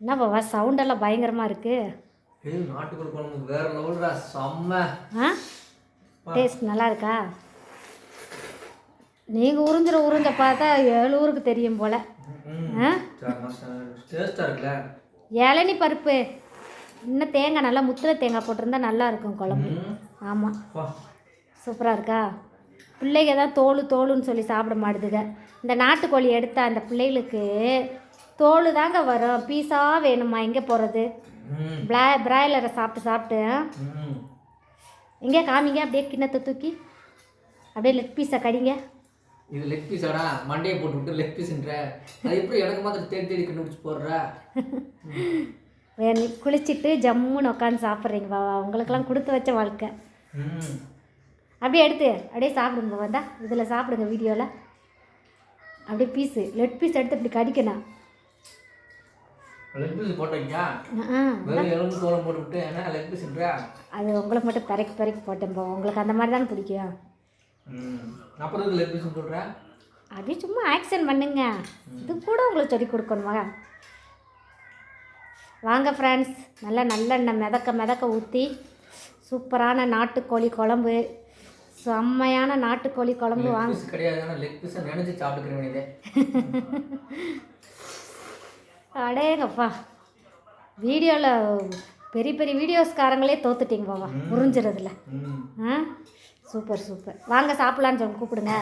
என்ன பாவா சவுண்டெல்லாம் பயங்கரமாக இருக்குது நாட்டுக்கோழி குழம்பு வேற லெவல்டா செம்ம. ஆ? டேஸ்ட் நல்லா இருக்கா? நீங்கள் உறிஞ்சிற உறிஞ்ச பார்த்தா ஏழு ஊருக்கு தெரியும் போல். இளநி பருப்பு. இன்னும் தேங்காய் நல்லா முத்திர தேங்காய் போட்டிருந்தா நல்லா இருக்கும் குழம்பு. ஆமாம். சூப்பராக இருக்கா? பிள்ளைங்க தான் தோல் தோலுன்னு சொல்லி சாப்பிட மாட்டுதுங்க இந்த நாட்டுக்கோழி எடுத்தா அந்த பிள்ளைகளுக்கு தோல் தாங்க வரும். பீஸாக வேணுமா? எங்கே போகிறது பிளா பிராய்லரை சாப்பிட்டு சாப்பிட்டு. எங்கே காமிங்க அப்படியே கிண்ணத்தை தூக்கி. அப்படியே லெக் பீஸை கடிங்க. இது லெக் பீஸாடா மண்டையை போட்டு விட்டு லெக் பீஸ்ன்ற அது எப்படி எனக்கு மாத்திரம் தேடி தேடி கண்டுபிடிச்சு போடுற? குளிச்சுட்டு ஜம்முன்னு உட்காந்து சாப்பிட்றீங்க பாவா. உங்களுக்கெல்லாம் கொடுத்து வச்ச வாழ்க்கை. அப்படியே எடுத்து அப்படியே சாப்பிடுங்க பாவா இந்தா இதில் சாப்பிடுங்க வீடியோவில். அப்படியே பீஸு லெட் பீஸ் எடுத்து இப்படி கடிக்கணும். லெக் பீஸ் போட்டீங்க ஆ வெறும் எலும்பு தோலம் போட்டு விட்டு என்ன லெக் பீஸ்ன்ற அது உங்களுக்கு மட்டும் பிறக்கி பிறக்கி போட்டேன் போ. உங்களுக்கு அந்த மாதிரி தானே பிடிக்கும். அப்புறம் லெக் பீஸ் அப்படியே சும்மா ஆக்ஷன் பண்ணுங்க. இது கூட உங்களுக்கு சொல்லி கொடுக்கணுமா வாங்க ஃப்ரெண்ட்ஸ் நல்லா நல்லெண்ணெய் மிதக்க மிதக்க ஊற்றி சூப்பரான நாட்டுக்கோழி குழம்பு. செம்மையான நாட்டுக்கோழி குழம்பு. வாங்க. கிடையாது ஆனால் லெக் பீஸை நினைச்சு சாப்பிட்டுக்கிறேன் அடேங்கப்பா. வீடியோவில் பெரிய பெரிய வீடியோஸ்காரங்களே தோத்துட்டீங்க பாவா. புரிஞ்சுறதுல. ஆ? Super super. வாங்க சாப்பிட்லான்னு சொல்லி கூப்பிடுங்க.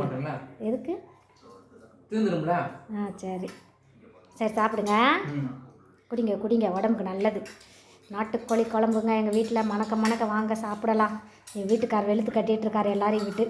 மாட்டேங்களா எதுக்கு? ஆ சரி. சரி சாப்பிடுங்க. குடிங்க குடிங்க. உடம்புக்கு நல்லது. நாட்டுக்கோழி குழம்புங்க. எங்கள் வீட்டில் மணக்க மணக்க வாங்க சாப்பிடலாம். எங்கள் வீட்டுக்கார் வெளுத்து கட்டிகிட்டு இருக்காரு எல்லாரையும் விட்டு.